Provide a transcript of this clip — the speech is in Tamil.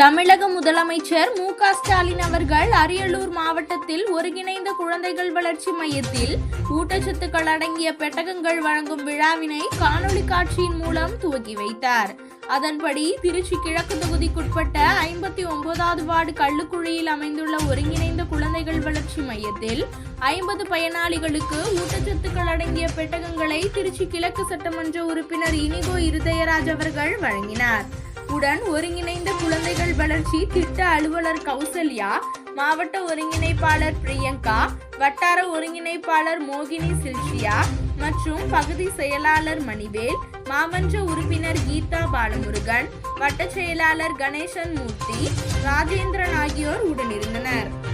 தமிழக முதலமைச்சர் மு க ஸ்டாலின் அவர்கள் அரியலூர் மாவட்டத்தில் ஒருங்கிணைந்த குழந்தைகள் வளர்ச்சி மையத்தில் ஊட்டச்சத்துக்கள் அடங்கிய பெட்டகங்கள் வழங்கும் விழாவினை காணொளி காட்சியின் மூலம் துவக்கி வைத்தார். அதன்படி திருச்சி கிழக்கு தொகுதிக்குட்பட்ட ஐம்பத்தி ஒன்பதாவது வார்டு கள்ளுக்குழியில் அமைந்துள்ள ஒருங்கிணைந்த குழந்தைகள் வளர்ச்சி மையத்தில் ஐம்பது பயனாளிகளுக்கு ஊட்டச்சத்துக்கள் அடங்கிய பெட்டகங்களை திருச்சி கிழக்கு சட்டமன்ற உறுப்பினர் இனிகோ இருதயராஜ் அவர்கள் வழங்கினார். உடன் ஒருங்கிணைந்த குழந்தைகள் வளர்ச்சி திட்ட அலுவலர் கௌசல்யா மாவட்ட ஒருங்கிணைப்பாளர் பிரியங்கா வட்டார ஒருங்கிணைப்பாளர் மோகினி சில்சியா மற்றும் பகுதி செயலாளர் மணிவேல் மாமன்ற உறுப்பினர் கீதா பாலமுருகன் வட்ட செயலாளர் கணேசன் மூர்த்தி ராஜேந்திரன் ஆகியோர் உடனிருந்தனர்.